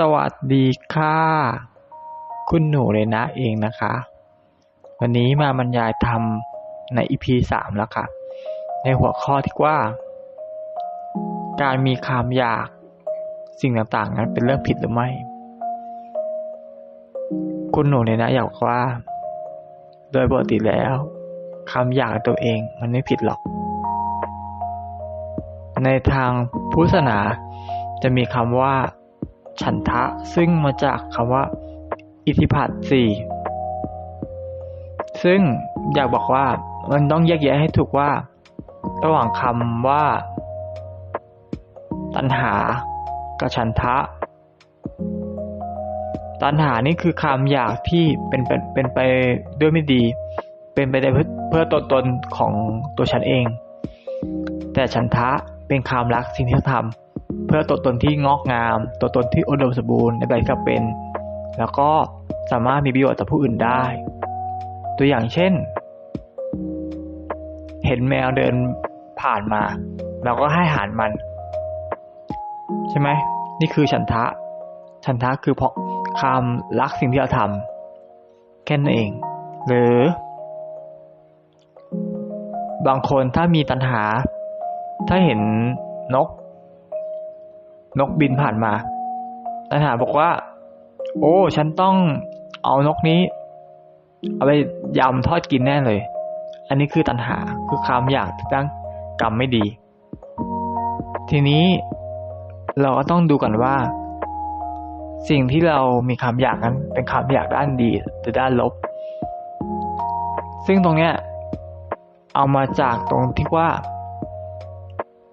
สวัสดีค่ะ คุณหนูเลยนะเองนะคะ วันนี้มาบรรยายธรรมใน EP สามแล้วค่ะ ในหัวข้อที่ว่า การมีความอยากสิ่งต่างๆ นั้นเป็นเรื่องผิดหรือไม่ คุณหนูเลยนะอยากว่า โดยปกติแล้วความอยากตัวเองมันไม่ผิดหรอก ในทางพุทธศาสนาจะมีคำว่า ฉันทะซึ่งมาจากคำว่า อิทธิพัตสี่ซึ่งอยากบอกว่ามันต้องแยกแยะให้ถูกว่า ระหว่างคำว่า ตัณหากับฉันทะ ตัณหานี่คือความอยากที่เป็นเป็นเป็นไปด้วยไม่ดี เป็นไปได้เพื่อเพื่อตัวตนของตัวฉันเอง แต่ฉันทะเป็นความรักสิ่งที่เขาทำ พื่อตัวตนที่งอกงาม ตัวตนที่อุดมสมบูรณ์ในแบบที่เขาเป็น แล้วก็สามารถมีประโยชน์ต่อผู้อื่นได้ ตัวอย่างเช่น เห็นแมวเดินผ่านมา เราก็ให้อาหารมัน ใช่ไหมนี่คือฉันทะ ฉันทะคือเพราะความรักสิ่งที่เราทำแค่นั้นเอง หรือบางคนถ้ามีตัณหา ถ้าเห็นนก นกบินผ่านมาตัณหาบอกว่า โอ้ ฉันต้องเอานกนี้ เอาไปยำทอดกินแน่เลย อันนี้คือตัณหาคือความอยากตั้งกรรมไม่ดี ทีนี้เราก็ต้องดูกันว่า สิ่งที่เรามีความอยากนั้น เป็นความอยากด้านดีหรือด้านลบ ซึ่งตรงเนี้ยเอามาจากตรงที่ว่า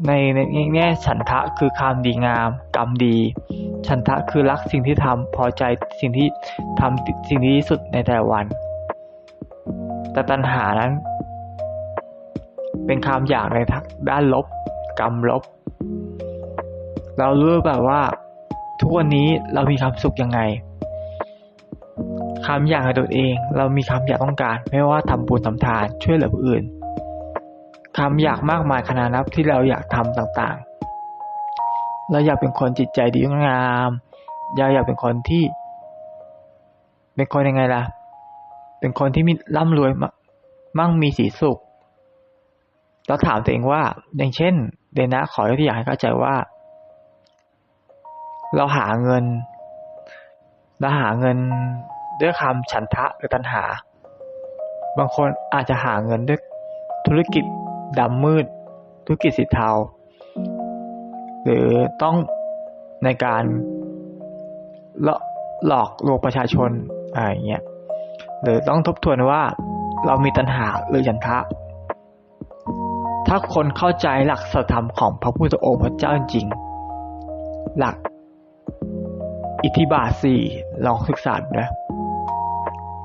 ในในแง่ฉันทะคือความดีงาม กรรมดี ฉันทะคือรักสิ่งที่ทำพอใจสิ่งที่ทำสิ่งที่ดีที่สุดในแต่ละวัน แต่ตัณหานั้น เป็นความอยากในทางด้านลบ กรรมลบ เรารู้แบบว่า ทุกวันนี้เรามีความสุขยังไงความอยากในตัวเอง เรามีความอยากต้องการ ไม่ว่าทำบุญทำทานช่วยเหลือผู้อื่น ความอยากมากมายขนาดนับที่เราอยากทำต่างๆ เราอยากเป็นคนจิตใจดีงามเราอยากเป็นคนที่ เป็นคนยังไงล่ะ เป็นคนที่มีร่ำรวยมั่งมีสีสุข เราถามตัวเองว่า อย่างเช่น เดนะขอยกตัวอย่างให้เข้าใจว่า เราหาเงิน เราหาเงินด้วยคำฉันทะหรือตัณหา บางคนอาจจะหาเงินด้วยธุรกิจ ดำมืด ธุรกิจสีเทา หรือต้องในการหลอกลวงประชาชนอะไรเงี้ยหรือต้องทบทวนว่าเรามีตัณหาหรือฉันทะ ถ้าคนเข้าใจหลักสธรรมของพระพุทธองค์พระเจ้าจริง หลักอิทธิบาทสี่ลองศึกษาดูนะ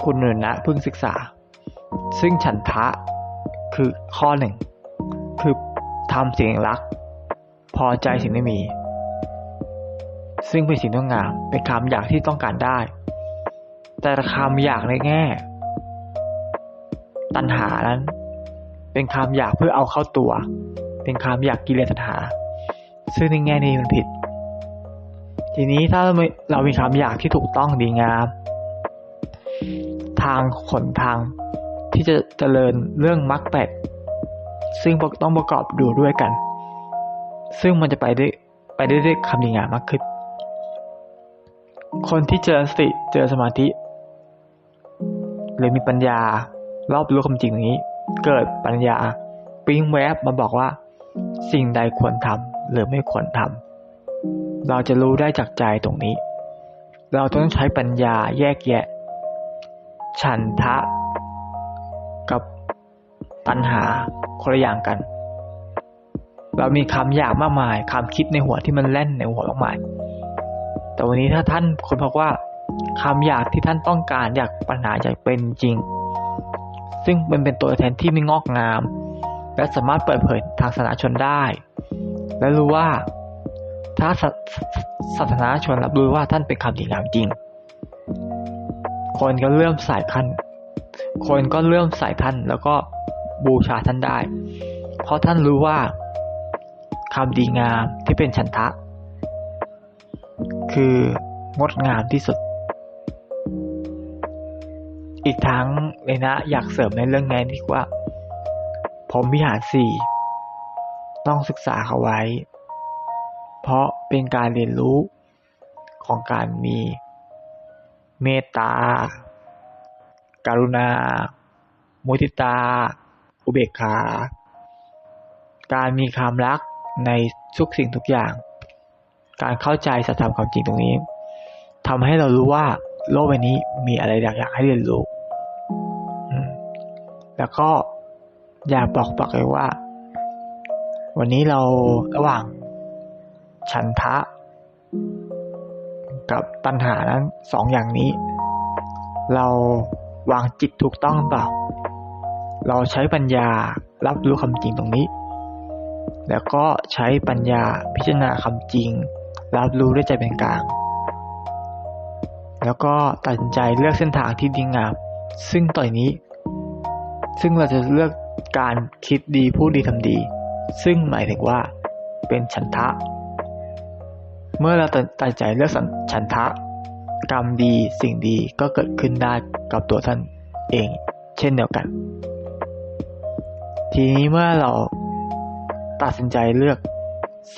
คุณเนินนะเพิ่งศึกษา ซึ่งฉันทะคือข้อหนึ่ง ทำสิ่งรัก พอใจสิ่งที่มี ซึ่งเป็นสิ่งต้องงามเป็นคำอยากที่ต้องการได้ แต่คำอยากในแง่ ตัณหานั้น เป็นคำอยากเพื่อเอาเข้าตัว เป็นคำอยากกิเลสตัณหา ซึ่งในแง่นี้มันผิด ทีนี้ถ้าเรามีคำอยากที่ถูกต้องดีงาม ทางขนทางที่จะเจริญเรื่องมรรคแปด ซึ่งต้องประกอบดูด้วยกัน ซึ่งมันจะไปได้ไปได้ด้วยคำดีงามมากขึ้น คนที่เจอสติเจอสมาธิหรือมีปัญญารอบรู้ความจริงอย่างนี้ เกิดปัญญาปิ้งแวบมาบอกว่า สิ่งใดควรทำหรือไม่ควรทำเราจะรู้ได้จากใจตรงนี้ เราต้องใช้ปัญญาแยกแยะ ฉันทะ กับตัณหา คนละอย่างกัน เรามีคำอยากมากมายคำคิดในหัวที่มันแล่นในหัวมากมาย แต่วันนี้ถ้าท่านคนพบว่าคำอยากที่ท่านต้องการอยากปัญหาอยากเป็นจริง ซึ่งมันเป็นตัวแทนที่ไม่งอกงาม และสามารถเปิดเผยทางศาสนาชนได้ และรู้ว่าถ้าศาสนาชนรับรู้ว่าท่านเป็นคำดีงามจริง คนก็เริ่มสายขั้นคนก็เริ่มใส่ท่านแล้วก็ บูชาท่านได้ เพราะท่านรู้ว่าคำดีงามที่เป็นฉันทะ คืองดงามที่สุด อีกทั้งเลยนะอยากเสริมในเรื่องนี้ที่ว่า ผมวิหารสี่ต้องศึกษาเขาไว้ เพราะเป็นการเรียนรู้ของการมีเมตตาการุณา มุทิตา อุเบกขา การมีความรักในทุกสิ่งทุกอย่าง การเข้าใจสัจธรรมความจริงตรงนี้ทำให้เรารู้ว่าโลกใบนี้มีอะไรหลายอยางให้เรียนรู้แล้วก็อยากบอกต่อเลยว่า วันนี้เราระหว่างฉันทะ กับตัณหานั้นสองอย่างนี้ เราวางจิตถูกต้องเปล่า เราใช้ปัญญารับรู้คำจริงตรงนี้ แล้วก็ใช้ปัญญาพิจารณาคำจริง รับรู้ด้วยใจเป็นกลาง แล้วก็ตัดสินใจเลือกเส้นทางที่ดีงาม ซึ่งต่อยนี้ ซึ่งเราจะเลือกการคิดดีพูดดีทำดี ซึ่งหมายถึงว่าเป็นฉันทะ เมื่อเราตัดใจเลือกฉันทะ กรรมดีสิ่งดีก็เกิดขึ้นได้กับตัวท่านเอง เช่นเดียวกัน ทีนี้เมื่อเราตัดสินใจเลือก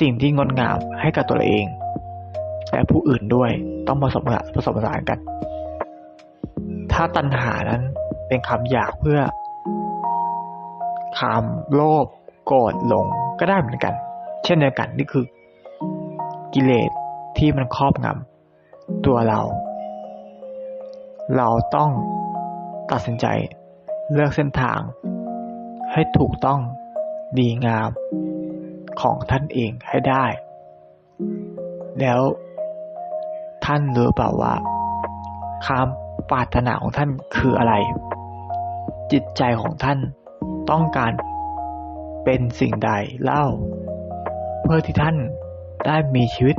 สิ่งที่งดงามให้กับตัวเอง และผู้อื่นด้วยต้องผสมผสมผสานกัน ถ้าตัณหานั้นเป็นคำอยากเพื่อความโลภโกรธหลงก็ได้เหมือนกัน เช่นเดียวกันนี่คือ กิเลสที่มันครอบงำตัวเรา เราต้องตัดสินใจ เลือกเส้นทาง ให้ถูกต้องดีงามของท่านเองให้ได้ แล้วท่านรู้เปล่าว่าความปรารถนาของท่านคืออะไร จิตใจของท่านต้องการเป็นสิ่งใดเล่า เพื่อที่ท่านได้มีชีวิต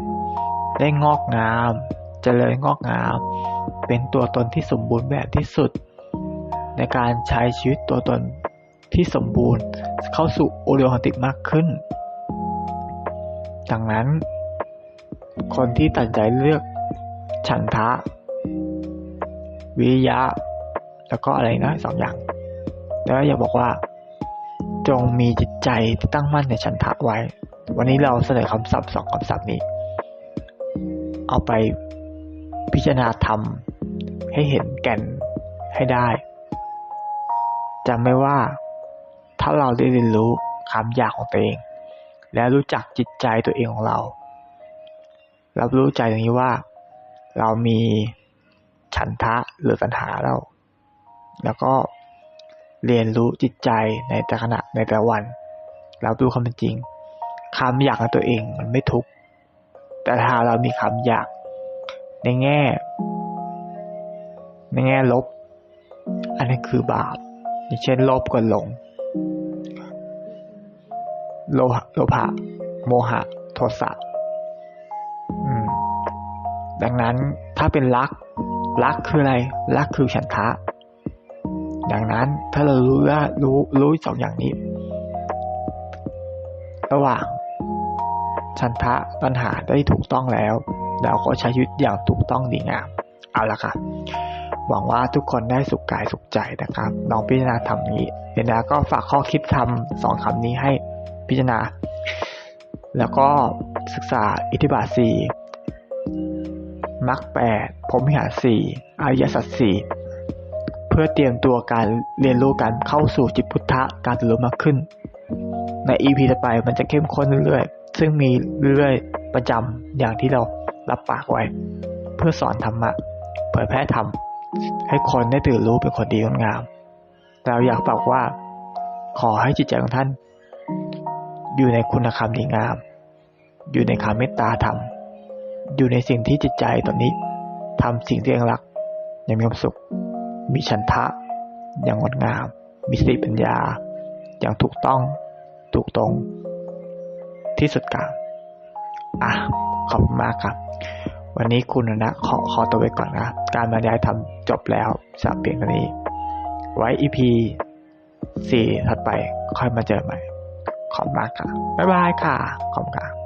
ได้งอกงามจเจริญงอกงาม เป็นตัวตนที่สมบูรณ์แบบที่สุด ในการใช้ชีวิตตัวตนที่สมบูรณ์ เข้าสู่โอเรียนติกมากขึ้น ดังนั้น คนที่ตัดใจเลือกฉันทะวิริยะ แล้วก็อะไรนะสองอย่าง แล้วอย่าบอกว่า จงมีจิตใจที่ตั้งมั่นในฉันทะไว้ วันนี้เราเสนอคำศัพท์สองคำศัพท์นี้ เอาไปพิจารณาธรรมให้เห็นแก่นให้ได้ จำไม่ว่า ถ้าเราได้เรียนรู้ความอยากของตัวเอง และรู้จักจิตใจตัวเองของเรา รับรู้ใจตรงนี้ว่า เรามีฉันทะหรือตัณหาเรา แล้วก็เรียนรู้จิตใจในแต่ขณะในแต่วันเราดูความเป็นจริงคำอยากของตัวเองมันไม่ทุกข์แต่ถ้าเรามีคำอยากในแง่ ในแง่ลบ อันนี้คือบาป อย่างเช่นโลภกับหลง โลโลภะโมหะ โทสะดังนั้นถ้าเป็นรักรักคืออะไรรักคือฉันทะ ดังนั้นถ้าเรารู้ว่ารู้รู้สองอย่างนี้ ระหว่างชันทะปัญหาได้ถูกต้องแล้ว เราก็ใช้ชีวิตอย่างถูกต้องดีงามเอาละค่ะ หวังว่าทุกคนได้สุขกายสุขใจนะครับลองพิจารณาทำนี้เดี๋ยวนะก็ฝากข้อคิดทำสองคำนี้ให้พิจารณา แล้วก็ศึกษาอิทธิบาทสี่มรรคแปดผมวิหารสี่อริยสัจสี่เพื่อเตรียมตัวการเรียนรู้การเข้าสู่จิตพุทธะการตื่นรู้มากขึ้น ใน EP ต่อไปมันจะเข้มข้นเรื่อยๆ ซึ่งมีเรื่อยๆประจำอย่างที่เรารับปากไว้ เพื่อสอนธรรมะเผยแพร่ธรรม ให้คนได้ตื่นรู้เป็นคนดีงามเราอยากบอกว่า ขอให้จิตใจของท่าน อยู่ในคุณธรรมดีงาม อยู่ในคำเมตตาธรรม อยู่ในสิ่งที่จิตใจตอนนี้ทำสิ่งที่เองรักยังมีความสุข มีฉันทะอย่างงดงาม มีสติปัญญา อย่างถูกต้องถูกตรง ที่สุดกลางอะขอบคุณมากครับ วันนี้คุณนะขอขอตัวไปก่อนนะการบรรยายทำจบแล้วสับเพียงเท่านี้ ไว้ EP สี่ถัดไปค่อยมาเจอใหม่ ขอบมากค่ะ บ๊ายบายค่ะ ขอบคุณค่ะ